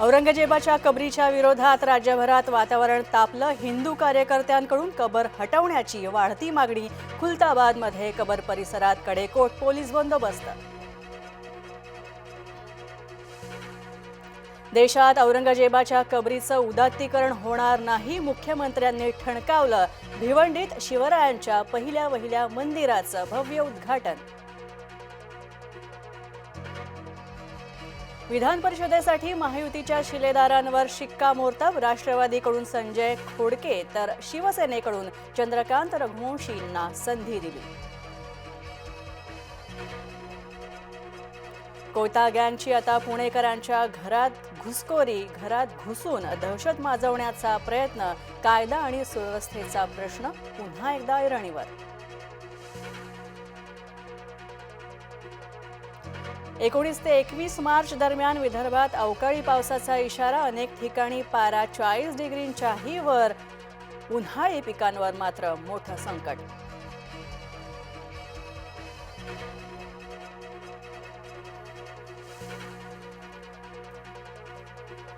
औरंगजेबाच्या कबरीच्या विरोधात राज्यभरात वातावरण तापलं. हिंदू कार्यकर्त्यांकडून कबर हटवण्याची वाढती मागणी. खुलताबादमध्ये कबर परिसरात कडेकोट पोलीस बंदोबस्त. देशात औरंगजेबाच्या कबरीचं उदात्तीकरण होणार नाही मुख्यमंत्र्यांनी ठणकावलं. भिवंडीत शिवरायांच्या पहिल्या वहिल्या मंदिराचं भव्य उद्घाटन. विधान परिषदेसाठी महायुतीच्या शिलेदारांवर शिक्कामोर्तब राष्ट्रवादीकडून संजय खोडके तर शिवसेनेकडून चंद्रकांत रघुवंशींना संधी दिली. कोयता गँगची आता पुणेकरांच्या घरात घुसखोरी घरात घुसून दहशत माजवण्याचा प्रयत्न कायदा आणि सुव्यवस्थेचा प्रश्न पुन्हा एकदा ऐरणीवर. एकोणीस ते एकवीस मार्च दरम्यान विदर्भात अवकाळी पावसाचा इशारा अनेक ठिकाणी पारा चाळीस डिग्रींच्याही वर उन्हाळी पिकांवर मात्र मोठं संकट.